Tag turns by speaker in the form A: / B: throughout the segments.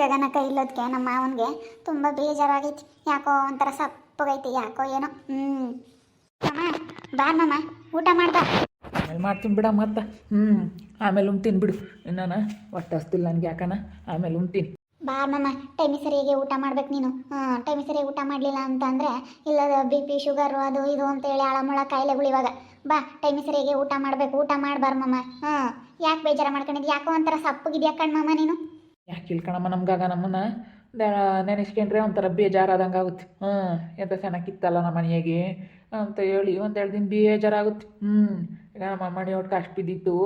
A: ಗಗನ ಕೈ ಇಲ್ಲೋದಕ್ಕೆ ನಮ್ಮ ಮಾವನಿಗೆ ತುಂಬ ಬೇಜಾರಾಗೈತಿ. ಯಾಕೋ ಒಂಥರ ಸಪ್ಪಗೈತಿ ಯಾಕೋ ಏನೋ. ಹ್ಞೂ ಅಮ್ಮ ಬಾ ಮಾಮ ಊಟ ಮಾಡ್ದಾ
B: ಆಮೇಲೆ ಮಾಡ್ತೀನಿ ಬಿಡ ಮತ್ತೆ. ಹ್ಞೂ ಆಮೇಲೆ ಉಣ್ತೀನಿ ಬಿಡು. ನಾನು ಒಟ್ಟು ಹಸ್ತಿಲ್ಲ ನನಗೆ ಯಾಕನ? ಆಮೇಲೆ ಉಣ್ತೀನಿ.
A: ಬಾ ಮಾಮ ಟೈಮಿ ಸರಿಯಾಗಿ ಊಟ ಮಾಡ್ಬೇಕು ನೀನು. ಹಾಂ ಟೈಮಿ ಸರಿಯಾಗಿ ಊಟ ಮಾಡಲಿಲ್ಲ ಅಂತ ಅಂದರೆ ಇಲ್ಲ ಬಿ ಪಿ ಶುಗರು ಅದು ಇದು ಅಂತೇಳಿ ಆಳಮುಳ ಕಾಯಿಲೆಗಳು ಇವಾಗ. ಬಾ ಟೈಮಿ ಸರಿಯಾಗಿ ಊಟ ಮಾಡಬೇಕು. ಊಟ ಮಾಡ್ಬಾರ ಮಾಮ. ಹಾಂ ಯಾಕೆ ಬೇಜಾರು ಮಾಡ್ಕೊಂಡಿದ್ದು? ಯಾಕೋ ಒಂಥರ ಸಪ್ಪಗಿದ್ಯಾ ಕಣ್ಮಮ್ಮ ಮಾಮ ನೀನು?
B: ಯಾಕೆ ಇಲ್ಕಣಮ್ಮ ನಮ್ಗಾಗ ನಮ್ಮನ್ನ? ನೆನೆಸ್ಕೊಂಡ್ರೆ ಒಂಥರ ಬೇಜಾರಾದಂಗೆ ಆಗುತ್ತೆ ಹ್ಞೂ ಎಂತ ಚೆನ್ನಾಗಿತ್ತಲ್ಲ ನಮ್ಮ ಮನೆಯಾಗೆ? ಅಂತ ಹೇಳಿ ಒಂದೆರಡು ದಿನ ಬೇಜಾರಾಗುತ್ತೆ. ಹ್ಞೂ ಈಗ ನಮ್ಮ ಮನೆ ಒಟ್ಟು ಕಷ್ಟ ಬಿದ್ದಿತ್ತು.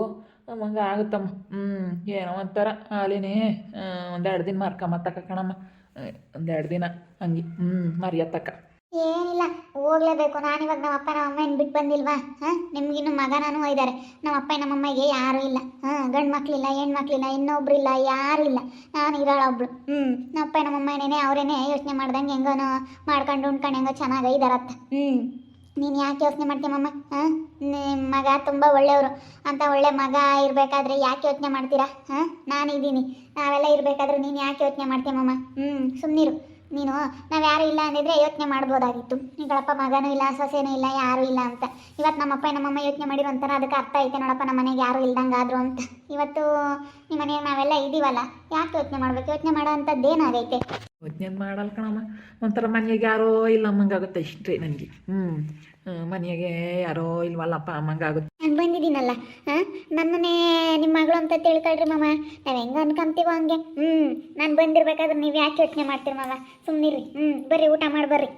B: ನಮ್ಮಂಗೆ ಆಗುತ್ತಮ್ಮ. ಹ್ಞೂ ಏನೋ ಒಂಥರ ಹಾಲಿನೇ. ಒಂದೆರಡು ದಿನ ಮಾರ್ಕೊಂಬತ್ತಕ್ಕ ಕಣಮ್ಮ. ಒಂದೆರಡು ದಿನ ಹಂಗೆ. ಹ್ಞೂ ಮರಿಯತ್ತಕ್ಕ.
A: ಏನಿಲ್ಲ, ಹೋಗ್ಲೇಬೇಕು. ನಾನು ಇವಾಗ ನಮ್ಮ ಅಪ್ಪ, ನಮ್ಮ ಅಮ್ಮನ ಬಿಟ್ಟು ಬಂದಿಲ್ವಾ? ಹಾಂ? ನಿಮ್ಗಿನ್ನು ಮಗನೂ ಇದ್ದಾರೆ ನಮ್ಮ ಅಪ್ಪ ನಮ್ಮಮ್ಮಗೆ ಯಾರೂ ಇಲ್ಲ. ಹಾಂ? ಗಂಡು ಮಕ್ಕಳಿಲ್ಲ ಹೆಣ್ಮಕ್ಳಿಲ್ಲ ಇನ್ನೊಬ್ರಿಲ್ಲ, ಯಾರೂ ಇಲ್ಲ. ನಾನು ಇರೋಳೊಬ್ಳು ಹ್ಞೂ ನಮ್ಮ ಅಪ್ಪ ನಮ್ಮಮ್ಮನೇನೆ ಅವರೇನೆ ಯೋಚನೆ ಮಾಡ್ದಂಗೆ ಹೆಂಗೋನೋ ಮಾಡ್ಕೊಂಡು ಉಣ್ಕೊಂಡು ಹೆಂಗೋ ಚೆನ್ನಾಗಿ ಇದಾರತ್ತ. ಹ್ಞೂ ನೀನು ಯಾಕೆ ಯೋಚನೆ ಮಾಡ್ತೀಯಮ್ಮ ಹಾಂ? ನಿಮ್ಮ ಮಗ ತುಂಬ ಒಳ್ಳೆಯವರು. ಅಂತ ಒಳ್ಳೆ ಮಗ ಇರಬೇಕಾದ್ರೆ ಯಾಕೆ ಯೋಚನೆ ಮಾಡ್ತೀರಾ? ಹಾಂ? ನಾನಿದ್ದೀನಿ. ನಾವೆಲ್ಲ ಇರಬೇಕಾದ್ರೆ ನೀನು ಯಾಕೆ ಯೋಚನೆ ಮಾಡ್ತೀಯಮ್ಮ ಹ್ಞೂ ಸುಮ್ಮನಿರು ನೀನು, ನಾವು ಯಾರು ಇಲ್ಲ ಅಂದಿದ್ರೆ ಯೋಚನೆ ಮಾಡ್ಬೋದಾಗಿತ್ತು. ನಿಗಳಪ್ಪ ಮಗನೂ ಇಲ್ಲ, ಸೊಸೆನೂ ಇಲ್ಲ, ಯಾರೂ ಇಲ್ಲ ಅಂತ. ಇವತ್ತು ನಮ್ಮಪ್ಪ ನಮ್ಮಮ್ಮ ಯೋಚನೆ ಮಾಡಿರೋಂಥರ ಅದಕ್ಕೆ ಅರ್ಥ ಐತೆ ನೋಡಪ್ಪ, ನಮ್ಮ ಮನೆಗೆ ಯಾರು ಇಲ್ದಂಗಾದ್ರು ಅಂತ. ಇವತ್ತು ನಿಮ್ಮ ಮನೆಗೆ ನಾವೆಲ್ಲ ಇದೀವಲ್ಲ, ಯಾಕೆ ಯೋಚನೆ ಮಾಡ್ಬೇಕು? ಯೋಚನೆ ಮಾಡೋ ಅಂಥದ್ದು ಏನಾಗೈತೆ
B: ಯೋಚನೆ ಮಾಡಲ್ಲ ಕಣಮ್ಮ. ಒಂಥರ ಮನೆಗೆ ಯಾರೋ ಇಲ್ಲ ಅಮ್ಮಂಗಾಗುತ್ತೆ ಇಷ್ಟೇ ನನಗೆ. ಹ್ಞೂ ಮನೆಗೆ ಯಾರೋ ಇಲ್ವಲ್ಲಪ್ಪ ಅಮ್ಮಂಗಾಗುತ್ತೆ
A: ಬಂದಿದ್ದೀನಲ್ಲ ಹಾಂ ನನ್ನನ್ನೇ ನಿಮ್ಮ ಮಗಳು ಅಂತ ತಿಳ್ಕೊಳ್ರಿ ಮಾಮ. ನಾವು ಹೆಂಗೆ ಅನ್ಕೊಂತೀವೋ ಹಂಗೆ. ಹ್ಞೂ ನಾನು ಬಂದಿರ್ಬೇಕಾದ್ರೆ ನೀವು ಯಾಕೆ ಯೋಚನೆ ಮಾಡ್ತೀರಿ ಮಾಮ? ಸುಮ್ಮನಿರಿ ಹ್ಞೂ ಬರ್ರಿ ಊಟ ಮಾಡಿ ಬರ್ರಿ.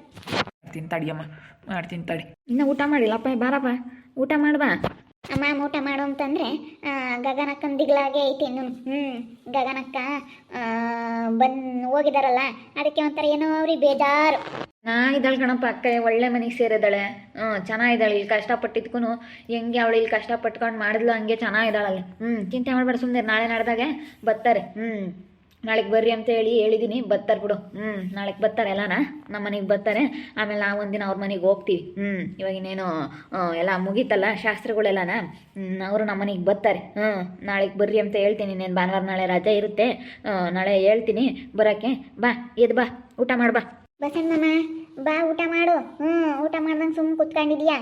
B: ತಿಂತಾಡಿಯಮ್ಮ ಮಾಡಿ ಮಾಡ್ತೀನಿ ತಡಿ.
C: ಇನ್ನೂ ಊಟ ಮಾಡಿಲ್ಲಪ್ಪ ಬಾರಪ್ಪ. ಊಟ ಮಾಡ್ಬಾ
A: ಅಮ್ಮ, ಊಟ ಮಾಡು ಅಂತಂದ್ರೆ ಗಗನಕ್ಕನ ಐತಿ ಇನ್ನು. ಹ್ಞೂ ಗಗನಕ್ಕ ಬನ್, ಹೋಗಿದಾರಲ್ಲ, ಅದಕ್ಕೆ ಒಂಥರ ಏನೋ ಅವ್ರಿಗೆ ಬೇಜಾರು.
C: ನಾ ಇದ್ದಾಳೆ ಕಣಪ್ಪ ಅಕ್ಕ ಒಳ್ಳೆ ಮನೆಗೆ ಸೇರಿದಾಳೆ. ಹ್ಞೂ ಚೆನ್ನಾಗಿದ್ದಾಳೆ, ಇಲ್ಲಿ ಕಷ್ಟಪಟ್ಟಿದ್ಕೂ ಹೆಂಗೆ ಅವಳು ಇಲ್ಲಿ ಕಷ್ಟಪಟ್ಕೊಂಡು ಮಾಡಿದ್ಲು, ಹಂಗೆ ಚೆನ್ನಾಗಿದ್ದಾಳಲ್ಲ. ಹ್ಞೂ ಚಿಂತೆ ಮಾಡಬೇಡ ಸುಮ್ಮನೆ ನಾಳೆ ನಡೆದಾಗೆ ಬರ್ತಾರೆ. ಹ್ಞೂ ನಾಳೆಗೆ ಬರ್ರಿ ಅಂತ ಹೇಳಿ ಹೇಳಿದ್ದೀನಿ ಬರ್ತಾರೆ ಬಿಡು. ಹ್ಞೂ ನಾಳೆಗೆ ಬರ್ತಾರೆ ಎಲ್ಲಾನ? ನಮ್ಮ ಮನೆಗೆ ಬರ್ತಾರೆ. ಆಮೇಲೆ ನಾವು ಒಂದಿನ ಅವ್ರ ಮನೆಗೆ ಹೋಗ್ತೀವಿ. ಹ್ಞೂ ಇವಾಗ ಇನ್ನೇನು ಎಲ್ಲ ಮುಗೀತಲ್ಲ ಶಾಸ್ತ್ರಗಳೆಲ್ಲನ? ಅವರು ನಮ್ಮ ಮನೆಗೆ ಬರ್ತಾರೆ. ಹ್ಞೂ ನಾಳೆಗೆ ಬರ್ರಿ ಅಂತ ಹೇಳ್ತೀನಿ. ಇನ್ನೇನು ಭಾನುವಾರ ನಾಳೆ ರಜೆ ಇರುತ್ತೆ. ನಾಳೆ ಹೇಳ್ತೀನಿ. ಬರೋಕ್ಕೆ ಬಾ ಎದ್ ಬಾ ಊಟ ಮಾಡ್ಬಾ
A: ಬಸಣ್ಣ ಮಾಮ ಬಾ ಊಟ ಮಾಡು. ಹ್ಞೂ ಊಟ ಮಾಡ್ದಂಗೆ ಸುಮ್ಮನೆ ಕುತ್ಕೊಂಡಿದ್ಯಾ?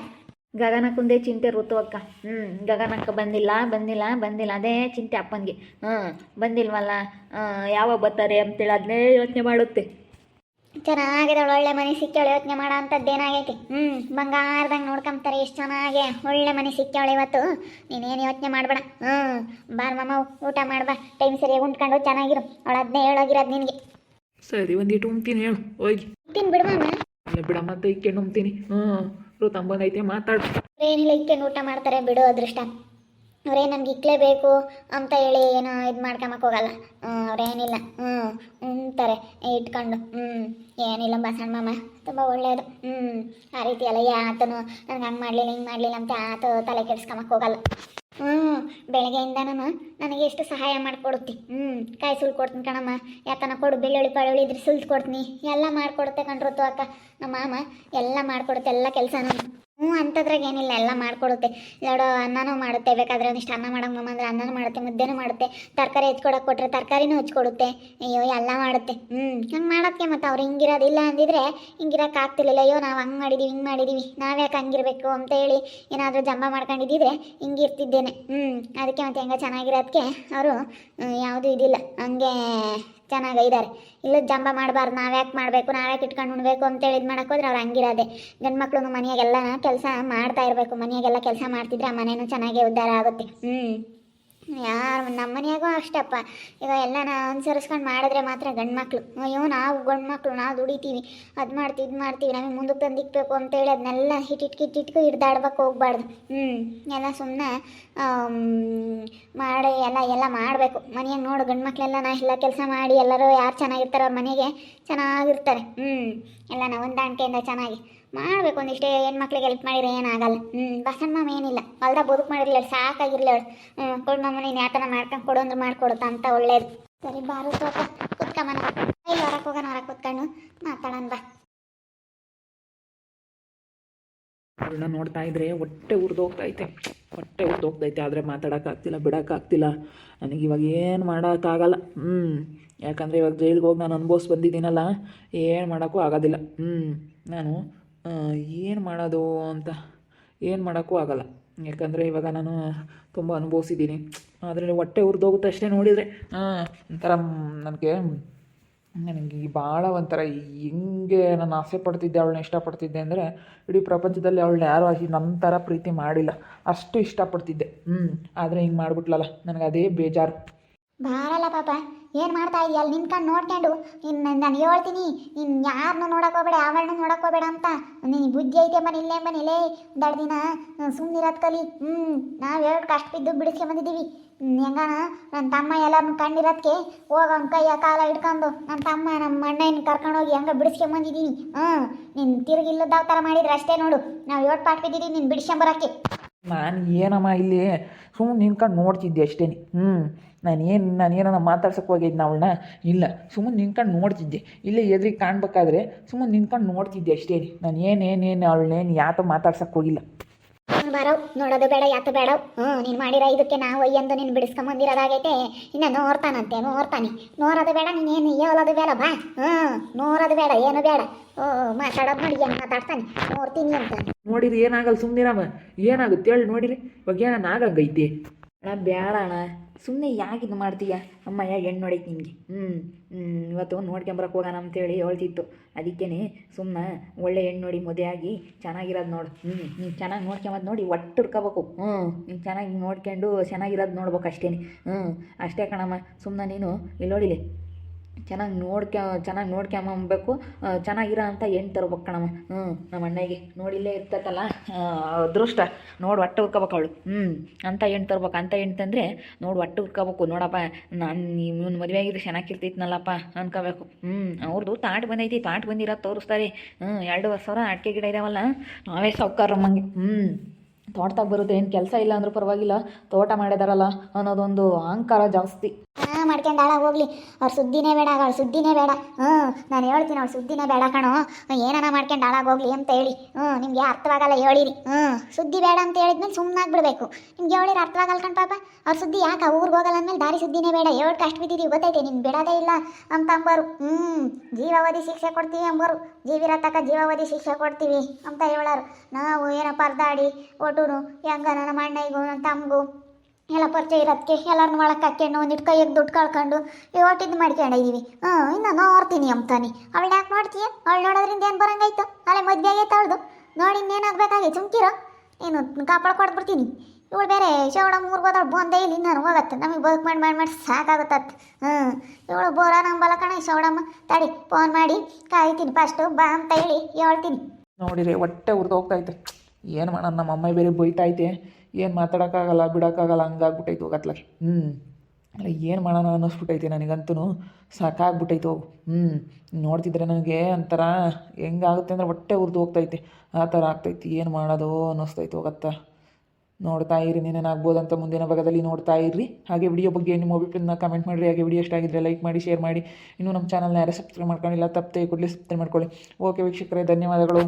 C: ಗಗನಕ್ಕಂದೇ ಚಿಂತೆ ಋತು ಅಕ್ಕ. ಹ್ಞೂ ಗಗನಕ್ಕ ಬಂದಿಲ್ಲ ಬಂದಿಲ್ಲ ಬಂದಿಲ್ಲ. ಅದೇ ಚಿಂತೆ ಅಪ್ಪನಿಗೆ. ಹ್ಞೂ ಬಂದಿಲ್ವಲ್ಲ? ಆ, ಯಾವಾಗ ಬರ್ತಾರೆ ಅಂತೇಳಿ ಅದನ್ನೇ ಯೋಚನೆ ಮಾಡುತ್ತೆ.
A: ಚೆನ್ನಾಗಿದೆ ಒಳ್ಳೆ ಮನೆ ಸಿಕ್ಕಾಳೆ ಯೋಚನೆ ಮಾಡೋ ಅಂಥದ್ದು ಏನಾಗೈತಿ? ಹ್ಞೂ ಬಂಗಾರದಂಗೆ ನೋಡ್ಕೊಂತಾರೆ ಎಷ್ಟು ಚೆನ್ನಾಗೆ. ಒಳ್ಳೆ ಮನೆ ಸಿಕ್ಕಾಳೆ ಇವತ್ತು. ನೀನೇನು ಯೋಚನೆ ಮಾಡಬೇಡ. ಹ್ಞೂ ಬಾರ್ ಮಾಮ ಊಟ ಮಾಡ್ಬಾ. ಟೈಮ್ ಸರಿಯಾಗಿ ಉಂಟ್ಕೊಂಡು ಚೆನ್ನಾಗಿರು. ಅವಳು ಅದನ್ನೇ ಹೇಳೋಗಿರೋದು ನಿನಗೆ.
B: ಸರಿ ಒಂದಿಟ್ಟು ಉಂತೀನಿ ಹೇಳು. ಹೋಗಿ.
A: ತಿನ್ ಬಿಡು ಮಾಮ.
B: ಬಿಡ ಮತ್ತೆ ಇಕ್ಕೊಂಡು ಉಣ್ತೀನಿ. ಹ್ಞೂ ಋತಂಬಂದೈತೆ ಮಾತಾಡು
A: ಏನಿಲ್ಲ ಇಕ್ಕೇನು ಊಟ ಮಾಡ್ತಾರೆ, ಬಿಡು ಅದೃಷ್ಟ. ಅವ್ರೇ ನಮ್ಗೆ ಇಕ್ಲೇ ಬೇಕು ಅಂತ ಹೇಳಿ ಏನೋ ಇದು ಮಾಡ್ಕೊಂಬಕ್ ಹೋಗಲ್ಲ. ಅವ್ರೇನಿಲ್ಲ. ಹ್ಞೂ ಉಣ್ತಾರೆ, ಇಟ್ಕೊಂಡು. ಹ್ಞೂ ಏನಿಲ್ಲ ಬಸಣ್ಣ ಮಾಮ, ತುಂಬ ಒಳ್ಳೆಯದು ಹ್ಞೂ ಆ ರೀತಿ ಅಲ್ಲ ಯಾತನು ನನಗೆ ಹಂಗೆ ಮಾಡಲಿಲ್ಲ, ಹಿಂಗೆ ಮಾಡಲಿಲ್ಲ ಅಂತ ಆತ ತಲೆ ಕೆಡ್ಸ್ಕೊಂಬಕ್ ಹೋಗಲ್ಲ. ಹ್ಞೂ ನಾನು ನನಗೆ ಎಷ್ಟು ಸಹಾಯ ಮಾಡಿಕೊಡುತ್ತೆ. ಹ್ಞೂ ಕಾಯಿ ಸುಲ್ ಕೊಡ್ತೀನಿ ಕಣಮ್ಮ. ಯಾಕನ ಕೊಡು, ಬೆಳ್ಳುಳ್ಳಿ, ಪಳ್ಳುಳ್ಳಿ ಇದ್ರೆ ಸುಲ್ದು ಕೊಡ್ತೀನಿ. ಎಲ್ಲ ಮಾಡಿಕೊಡುತ್ತೆ ಕಣ್ರತ್ತು ಅಕ್ಕ. ನಮ್ಮ ಮಾಮ ಎಲ್ಲ ಮಾಡಿಕೊಡುತ್ತೆ, ಎಲ್ಲ ಕೆಲಸನೂ. ಹ್ಞೂ, ಅಂಥದ್ರಾಗ ಏನಿಲ್ಲ, ಎಲ್ಲ ಮಾಡಿಕೊಡುತ್ತೆ. ಎರಡು ಅನ್ನನೂ ಮಾಡುತ್ತೆ, ಬೇಕಾದ್ರೆ ಒಂದಿಷ್ಟು ಅನ್ನ ಮಾಡೋಕೆ ಮಮ್ಮ ಅಂದ್ರೆ ಅನ್ನನೂ ಮಾಡುತ್ತೆ, ಮುದ್ದೆನೂ ಮಾಡುತ್ತೆ, ತರಕಾರಿ ಹೆಚ್ಕೊಡಕ್ಕೆ ಕೊಟ್ಟರೆ ತರಕಾರಿನೂ ಹೆಚ್ಕೊಡುತ್ತೆ. ಅಯ್ಯೋ, ಎಲ್ಲ ಮಾಡುತ್ತೆ. ಹ್ಞೂ, ಹಂಗೆ ಮಾಡೋಕ್ಕೆ ಮತ್ತು ಅವ್ರು ಹಿಂಗಿರೋದಿಲ್ಲ ಅಂದಿದ್ರೆ ಹಿಂಗಿರೋಕೆ ಆಗ್ತಿರ್ಲಿಲ್ಲ. ಅಯ್ಯೋ, ನಾವು ಹಂಗೆ ಮಾಡಿದ್ದೀವಿ ಹಿಂಗೆ ಮಾಡಿದ್ದೀವಿ ನಾವ್ಯಾಕೆ ಹಂಗಿರಬೇಕು ಅಂತ ಹೇಳಿ ಏನಾದರೂ ಜಂಬ ಮಾಡ್ಕೊಂಡಿದ್ದಿದ್ರೆ ಹಿಂಗಿರ್ತಿದ್ದೇನೆ. ಹ್ಞೂ, ಅದಕ್ಕೆ ಮತ್ತು ಹೆಂಗೆ ಚೆನ್ನಾಗಿರೋದಕ್ಕೆ ಅವರು ಯಾವುದೂ ಇದಿಲ್ಲ. ಹಂಗೆ ಚೆನ್ನಾಗಿ ಇದ್ದಾರೆ ಇಲ್ಲ ಜಂಬ ಮಾಡಬಾರ್ದು ನಾವ್ಯಾಕೆ ಮಾಡಬೇಕು ನಾವ್ಯಾಕೆ ಇಟ್ಕೊಂಡು ಉಣ್ಬೇಕು ಅಂತೇಳಿ ಇದು ಮಾಡಕ್ಕೆ ಹೋದ್ರೆ ಅವ್ರು ಹಂಗಿರೋದೆ. ಗಂಡು ಮಕ್ಕಳು ಮನೆಯಾಗೆಲ್ಲ ಕೆಲಸ ಮಾಡ್ತಾ ಇರಬೇಕು, ಮನೆಯಾಗೆಲ್ಲ ಕೆಲಸ ಮಾಡ್ತಿದ್ರೆ ಆ ಮನೇನೂ ಚೆನ್ನಾಗೇ ಉದ್ಧಾರ ಆಗುತ್ತೆ. ಹ್ಞೂ ಯಾರು ನಮ್ಮ ಮನೆಯಾಗೂ ಅಷ್ಟಪ್ಪ. ಈಗ ಎಲ್ಲನ ಅನುಸರಿಸ್ಕೊಂಡು ಮಾಡಿದ್ರೆ ಮಾತ್ರ ಗಂಡು ಮಕ್ಕಳು ಅಯ್ಯೋ, ನಾವು ಗಂಡು ಮಕ್ಕಳು ನಾವು ದುಡಿತೀವಿ. ಅದು ಮಾಡ್ತೀವಿ, ಇದು ಮಾಡ್ತೀವಿ, ನಮಗೆ ಮುಂದಕ್ಕೆ ತಂದಿಕ್ಬೇಕು ಅಂತೇಳಿ ಅದನ್ನೆಲ್ಲ ಹಿಟ್ಟಿಟ್ಕಿಟ್ಟಿಟ್ಕು ಹಿಡ್ದಾಡ್ಬೇಕು ಹೋಗ್ಬಾರ್ದು. ಹ್ಞೂ ಎಲ್ಲ ಸುಮ್ಮನೆ ಮಾಡಿ, ಎಲ್ಲ ಎಲ್ಲ ಮಾಡಬೇಕು. ಮನೆಯಾಗ ನೋಡು ಗಂಡು ಮಕ್ಕಳೆಲ್ಲ ನಾ ಎಲ್ಲ ಕೆಲಸ ಮಾಡಿ ಎಲ್ಲರೂ ಯಾರು ಚೆನ್ನಾಗಿರ್ತಾರೋ ಅವ್ರ ಮನೆಗೆ ಚೆನ್ನಾಗಿರ್ತಾರೆ. ಹ್ಞೂ ಎಲ್ಲ ನಾವು ಹೊಂದಾಣಿಕೆಯಿಂದ ಚೆನ್ನಾಗಿ, ಮಾಡ್ಬೇಕು ಒಂದಿಷ್ಟೇ ಹೆಣ್ಮಕ್ಳಿಗೆ ಹೆಲ್ಪ್ ಮಾಡಿದ್ರೆ ಏನಾಗಲ್ಲ. ಹ್ಞೂ ಬಸಣ್ಣ ಮಾಮ ಏನಿಲ್ಲ, ಹೊಲ್ದಾಗ ಬದುಕು ಮಾಡಿರ್ಲಿಲ್ಲ ಸಾಕಾಗಿರ್ಲಿ ಅವಳು. ಹ್ಞೂ ಕೊಡು ಮಾಮ, ನೀನು ಯಾತನ ಮಾಡ್ಕೊಂಡು ಕೊಡು ಅಂದ್ರೆ ಮಾಡ್ಕೊಡುತ್ತಾ ಅಂತ ಒಳ್ಳೇದು. ಸರಿ, ಬಾರು ತೋಟ ಕುತ್ಕೊಂಬನ ಇಲ್ಲಿ ಹೊರಕ್ಕೆ ಹೋಗೋಣ, ಹೊರಗೆ ಕುತ್ಕೊಂಡು ಮಾತಾಡೋಣ ಬಾ.
B: ಅವಳನ್ನ ನೋಡ್ತಾ ಇದ್ರೆ ಹೊಟ್ಟೆ ಉರಿದೋಗ್ತೈತೆ ಹೊಟ್ಟೆ ಉರಿದೋಗ್ತೈತೆ ಆದರೆ ಮಾತಾಡೋಕ್ಕಾಗ್ತಿಲ್ಲ, ಬಿಡೋಕ್ಕಾಗ್ತಿಲ್ಲ. ನನಗೆ ಇವಾಗ ಏನು ಮಾಡೋಕ್ಕಾಗಲ್ಲ. ಹ್ಞೂ ಯಾಕಂದರೆ ಇವಾಗ ಜೈಲಿಗೆ ಹೋಗಿ ನಾನು ಅನುಭವಿಸಿ ಬಂದಿದ್ದೀನಲ್ಲ, ಏನು ಮಾಡೋಕ್ಕೂ ಆಗೋದಿಲ್ಲ. ಹ್ಞೂ ನಾನು ಏನು ಮಾಡೋದು ಅಂತ ಏನು ಮಾಡೋಕ್ಕೂ ಆಗಲ್ಲ. ಯಾಕಂದರೆ ಇವಾಗ ನಾನು ತುಂಬ ಅನುಭವಿಸಿದ್ದೀನಿ. ಆದರೆ ಹೊಟ್ಟೆ ಉರಿದೋಗುತ್ತೆ ಅಷ್ಟೇ ನೋಡಿದರೆ ಹಾಂ ಒಂಥರ ನನಗೆ ನನಗೆ ಭಾಳ ಒಂಥರ ಹೆಂಗೆ ನಾನು ಆಸೆ ಪಡ್ತಿದ್ದೆ, ಅವಳನ್ನ ಇಷ್ಟಪಡ್ತಿದ್ದೆ ಅಂದರೆ ಇಡೀ ಪ್ರಪಂಚದಲ್ಲಿ ಅವಳನ್ನ ಯಾರೂ ಆಗಿ ನನ್ನ ಥರ ಪ್ರೀತಿ ಮಾಡಿಲ್ಲ. ಅಷ್ಟು ಇಷ್ಟಪಡ್ತಿದ್ದೆ. ಹ್ಞೂ ಆದರೆ ಹಿಂಗೆ ಮಾಡಿಬಿಟ್ಲಲ್ಲ ನನಗೆ ಅದೇ ಬೇಜಾರು.
A: ಬಾರಲ್ಲ ಪಾಪ. ಏನು ಮಾಡ್ತಾ ಇದೀಯ? ಅಲ್ಲಿ ನಿಂತ್ಕೊಂಡು ನೋಡ್ಕೊಂಡು ಇನ್ನು ನಾನು ಹೇಳ್ತೀನಿ ಇನ್ನು ಯಾರನ್ನೂ ನೋಡಕ್ಕೆ ಹೋಗ್ಬೇಡ ಅವಳನ್ನ ನೋಡಕ್ಕೆ ಹೋಗ್ಬೇಡ ಅಂತ. ನೀನು ಬುದ್ಧಿ ಐತೆ ಮನೆ ಇಲ್ಲೇ ಮನೇಲೇ ದಡ್ ದಿನ ಸುಮ್ಮನಿರೋದು ಕಲಿ. ಹ್ಞೂ ನಾವು ಎರಡು ಕಷ್ಟ ಬಿದ್ದು ಬಿಡಿಸ್ಕೊಂಬಂದಿದ್ದೀವಿ ಹೆಂಗಾನ ನನ್ನ ತಮ್ಮ ಎಲ್ಲರನ್ನು ಕಂಡಿರೋದಕ್ಕೆ ಹೋಗ ಕೈಯ ಕಾಲ ಹಿಡ್ಕೊಂಡು ನನ್ನ ತಮ್ಮ ನಮ್ಮ ಅಣ್ಣನ ಕರ್ಕೊಂಡೋಗಿ ಹಂಗೆ ಬಿಡಿಸ್ಕೊಂಬಂದಿದ್ದೀನಿ ಹ್ಞೂ ನೀನು ತಿರುಗಿಲ್ಲದ ಥರ ಮಾಡಿದ್ರೆ ಅಷ್ಟೇ ನೋಡು. ನಾವು ಏಟ್ ಪಾಟ್ ಬಿದ್ದೀವಿ ನೀನು ಬಿಡಿಸ್ಕೊಂಬರಕ್ಕೆ
B: ನಾನು ಏನಮ್ಮ ಇಲ್ಲಿ ಸುಮ್ಮನೆ ನಿಂತ್ಕೊಂಡು ನೋಡ್ತಿದ್ದೆ ಅಷ್ಟೇ ಹ್ಞೂ ನಾನೇನು ಏನು ಮಾತಾಡ್ಸೋಕೆ ಹೋಗಿದ್ನ ಅವಳನ್ನ ಇಲ್ಲ ಸುಮ್ಮನೆ ನಿಂತ್ಕೊಂಡು ನೋಡ್ತಿದ್ದೆ. ಇಲ್ಲೇ ಎದುರಿಗೆ ಕಾಣಬೇಕಾದ್ರೆ ಸುಮ್ಮನೆ ನಿಂತ್ಕೊಂಡು ನೋಡ್ತಿದ್ದೆ ಅಷ್ಟೇ ನಾನು ಏನೇನೇನು ಅವಳನ್ನೇನು ಯಾತೋ ಮಾತಾಡ್ಸೋಕೆ ಹೋಗಿಲ್ಲ.
A: ಬರವ್ ನೋಡೋದು ಬೇಡ, ಯಾತು ಬೇಡ. ಹ್ಞೂ, ನೀನು ಮಾಡಿರೋ ಇದಕ್ಕೆ ನಾವು ಒಯ್ಯಂದು ನೀನು ಬಿಡಿಸ್ಕೊಂಬಂದಿರೋದಾಗೈತೆ ಇನ್ನು ನೋಡ್ತಾನಂತೆ, ನೋಡ್ತಾನೆ. ನೋಡೋದು ಬೇಡ ನೀನೇನು ಹೇಳೋದು ಬೇಡ, ಬಾ. ಹ್ಞೂ, ನೋಡೋದು ಬೇಡ, ಏನು ಬೇಡ. ಓ, ಮಾತಾಡೋದು ನೋಡಿ, ಏನು ಮಾತಾಡ್ತಾನೆ. ನೋಡ್ತೀನಿ ಅಂತ.
B: ನೋಡಿರಿ ಏನಾಗಲ್ಲ ಸುಮ್ಮನಿರಮ್ಮ ಏನಾಗುತ್ತೆ ಹೇಳಿ, ನೋಡಿರಿ. ಇವಾಗ ಏನಾನ
C: ಅಣ್ಣ ಬೇಡ ಅಣ್ಣ ಸುಮ್ಮನೆ ಯಾಕೆ ಇದು ಮಾಡ್ತೀಯ? ಅಮ್ಮಯ್ಯ ಹೆಣ್ಣು ನೋಡೈತೆ ನಿನಗೆ ಹ್ಞೂ ಹ್ಞೂ ಇವತ್ತು ನೋಡ್ಕೊಂಬರಕ್ಕೆ ಹೋಗೋಣ ಅಂತೇಳಿ ಹೇಳ್ತಿತ್ತು. ಅದಕ್ಕೇ ಸುಮ್ಮನೆ ಒಳ್ಳೆ ಹೆಣ್ಣು ನೋಡಿ ಮದುವೆ ಆಗಿ ಚೆನ್ನಾಗಿರೋದು ನೋಡು. ಹ್ಞೂ ನೀನು ಚೆನ್ನಾಗಿ ನೋಡ್ಕೊಂಬದು ನೋಡಿ ಒಟ್ಟು ಹುಡ್ಕೋಬೇಕು. ಹ್ಞೂ ನೀನು ಚೆನ್ನಾಗಿ ನೋಡ್ಕೊಂಡು ಚೆನ್ನಾಗಿರೋದು ನೋಡ್ಬೇಕು ಅಷ್ಟೇ ಹ್ಞೂ ಅಷ್ಟೇ ಕಣಮ್ಮ ಸುಮ್ಮನೆ ನೀನು ಇಲ್ಲಿ ನೋಡಿಲಿ. ಚೆನ್ನಾಗಿ ನೋಡ್ಕೋ, ಚೆನ್ನಾಗಿ ನೋಡ್ಕೊಂಬಬೇಕು ಚೆನ್ನಾಗಿರೋ ಅಂತ ಹೆಣ್ಣು ತರ್ಬೇಕು ಕಣಮ್ಮ. ಹ್ಞೂ ನಮ್ಮ ಅಣ್ಣಗೆ. ನೋಡಿಲ್ಲೇ ಇರ್ತೈತಲ್ಲ. ಅದೃಷ್ಟ. ನೋಡಿ ಒಟ್ಟು ಹುರ್ಕೋಬೇಕು ಅವಳು. ಹ್ಞೂ ಅಂತ ಹೆಣ್ಣು ತರ್ಬೇಕು, ಅಂತ ಹೆಣ್ಣು ತಂದರೆ ನೋಡಿ ಒಟ್ಟು ಹುರ್ಕೋಬೇಕು. ನೋಡಪ್ಪ, ನಾನು ಇವನು ಮದುವೆ ಆಗಿದ್ರೆ ಚೆನ್ನಾಗಿರ್ತೈತ್ನಲ್ಲಪ್ಪ ಅನ್ಕೋಬೇಕು. ಹ್ಞೂ ಅವ್ರದ್ದು ತಾಟ್ ಬಂದೈತಿ, ತಾಟ್ ಬಂದಿರೋದು ತೋರಿಸ್ತಾರೆ. ಹ್ಞೂ ಎರಡು ಸಾವಿರ ಅಡಿಕೆ ಗಿಡ ಇದಾವಲ್ಲ, ನಾವೇ ಸಾವ್ಕಾರಮ್ಮಂಗೆ ಹ್ಞೂ ತೋಟದಾಗ ಬರುತ್ತೆ, ಏನು ಕೆಲಸ ಇಲ್ಲ ಅಂದ್ರೂ ಪರವಾಗಿಲ್ಲ, ತೋಟ ಮಾಡಿದಾರಲ್ಲ ಅನ್ನೋದೊಂದು ಅಹಂಕಾರ ಜಾಸ್ತಿ.
A: ಹಾಂ ಮಾಡ್ಕೊಂಡಾಳ ಹೋಗ್ಲಿ. ಅವ್ರ ಸುದ್ದಿನೇ ಬೇಡ, ಅವ್ರ ಸುದ್ದಿನೇ ಬೇಡ. ಹ್ಞೂ, ನಾನು ಹೇಳ್ತೀನಿ ಅವ್ರ ಸುದ್ದಿನೇ ಬೇಡ ಕಣೋ. ಏನಾರ ಮಾಡ್ಕೊಂಡು ಹೋಗ್ಲಿ ಅಂತ ಹೇಳಿ. ಹ್ಞೂ, ನಿಮ್ಗೆ ಅರ್ಥವಾಗಲ್ಲ ಹೇಳಿರಿ. ಹ್ಞೂ, ಸುದ್ದಿ ಬೇಡ ಅಂತ ಹೇಳಿದ್ಮೇಲೆ ಸುಮ್ಮನಾಗಿ ಬಿಡಬೇಕು ನಿಮ್ಗೆ ಹೇಳಿರಿ ಅರ್ಥವಾಗಲ್ಲ ಕಣ್ ಪಾಪ? ಅವ್ರ ಸುದ್ದಿ ಯಾಕೆ ಊರಿಗೆ ಹೋಗಲ್ಲ ಅಂದ್ಮೇಲೆ ದಾರಿ ಸುದ್ದಿನೇ ಬೇಡ. ಹೇಳ್ ಕಷ್ಟ ಬಿದ್ದಿದ್ದೀವಿ ಗೊತ್ತೈತೆ ನಿನ್ ಬಿಡೋದೇ ಇಲ್ಲ ಅಂತ ಅಂಬರು. ಹ್ಞೂ, ಜೀವಾವಧಿ ಶಿಕ್ಷೆ ಕೊಡ್ತೀವಿ ಅಂಬರು. ಜೀವಿರ ತಕ್ಕ ಜೀವಾವಧಿ ಶಿಕ್ಷೆ ಕೊಡ್ತೀವಿ ಅಂತ ಹೇಳಾರು. ನಾವು ಏನೋ ಪರದಾಡಿ ಒಟ್ಟುನು ಹೆಂಗ ನಮ್ಮ ಅಣ್ಣಗೂ ನನ್ನ ತಮ್ಮಗೂ ಎಲ್ಲ ಪರಿಚಯ ಇರೋದಕ್ಕೆ ಎಲ್ಲರನ್ನ ಒಳಗೆ ಹಾಕ್ಕೊಂಡು ಒಂದಿಟ್ಟು ಕೈಯಾಗ ದುಡ್ಡು ಕಳ್ಕೊಂಡು ಒಟ್ಟಿದ್ದು ಮಾಡ್ಕೊಂಡಿದ್ದೀವಿ ಹ್ಞೂ ಇನ್ನು ನೋಡ್ತೀನಿ ಅಂತಾನೆ. ಅವಳು ಯಾಕೆ ಮಾಡ್ತೀಯ? ಅವಳು ನೋಡೋದ್ರಿಂದ ಏನು ಬರಂಗಾಯ್ತು? ಅಲ್ಲೇ ಮದುವೆ ಆಗೈತೆ ಅವಳ್ದು? ನೋಡಿ ಇನ್ನೇನಾಗಬೇಕಾಗಿ ಸುಮ್ಕಿರೋ? ಏನು ಕಾಪಾಡ ಕೊಡ್ಬಿಡ್ತೀನಿ ಇವಳು ಬೇರೆ ಶವಳ ಮೂರು ಹೋದವಳು ಬಂದೇ ಇಲ್ಲಿ ನಾನು ಹೋಗತ್ತೆ? ನಮಗೆ ಬದುಕು ಮಾಡಿ ಮಾಡಿ ಮಾಡಿ ಸಾಕಾಗುತ್ತತ್ತೆ ಹ್ಞೂ ಇವಳು ಬೋರ ನಂಬಲ್ಲ ಕಣ ಶೌಡಮ್ಮ ತಡಿ ಫೋನ್ ಮಾಡಿ, ಕಾಯ್ತೀನಿ ಫಸ್ಟು ಬಾ ಅಂತ ಹೇಳಿ, ಹೇಳ್ತೀನಿ.
B: ನೋಡಿರಿ, ಹೊಟ್ಟೆ ಉರಿದೋಗ್ತೈತೆ ಏನು ಮಾಡೋಣ, ನಮ್ಮ ಅಮ್ಮ ಬೇರೆ ಬೈತೈತೆ ಏನು ಮಾತಾಡೋಕ್ಕಾಗಲ್ಲ, ಬಿಡೋಕ್ಕಾಗಲ್ಲ, ಹಂಗಾಗ್ಬಿಟ್ಟೈತೆ ಹೋಗತ್ಲಾಗೆ ಹ್ಞೂ ಅಲ್ಲ, ಏನು ಮಾಡೋಣ ಅನ್ನಿಸ್ಬಿಟ್ಟೈತೆ ನನಗಂತೂ ಸಾಕಾಗ್ಬಿಟ್ಟೈತೆ ಹೋಗು. ಹ್ಞೂ ನೋಡ್ತಿದ್ರೆ ನನಗೆ ಒಂಥರ ಹೆಂಗಾಗುತ್ತೆ ಅಂದರೆ ಹೊಟ್ಟೆ ಉರಿದು ಹೋಗ್ತೈತೆ. ಆ ಥರ ಆಗ್ತೈತಿ. ಏನು ಮಾಡೋದು ಅನ್ನಿಸ್ತೈತೆ ಹೋಗತ್ತಾ ನೋಡ್ತಾ ಇರಿ ನೀನೇನಾಗ್ಬೋದು ಅಂತ ಮುಂದಿನ ಭಾಗದಲ್ಲಿ ನೋಡ್ತಾ ಇರ್ರಿ. ಹಾಗೆ ವಿಡಿಯೋ ಬಗ್ಗೆ ನಿಮ್ಮ ಅಭಿಪ್ರಾಯನ ಕಮೆಂಟ್ ಮಾಡಿರಿ. ಹಾಗೆ ವಿಡಿಯೋ ಇಷ್ಟ ಆಗಿದ್ರೆ ಲೈಕ್ ಮಾಡಿ ಶೇರ್ ಮಾಡಿ. ಇನ್ನೂ ನಮ್ಮ ಚಾನಲ್ನ ಯಾರು ಸಬ್ಸ್ಕ್ರೈಬ್ ಮಾಡ್ಕೊಂಡಿಲ್ಲ, ತಪ್ಪದೆ ಕೂಡಲೇ ಸಬ್ಸ್ಕ್ರೈಬ್ ಮಾಡ್ಕೊಳ್ಳಿ. ಓಕೆ ವೀಕ್ಷಕರೇ, ಧನ್ಯವಾದಗಳು.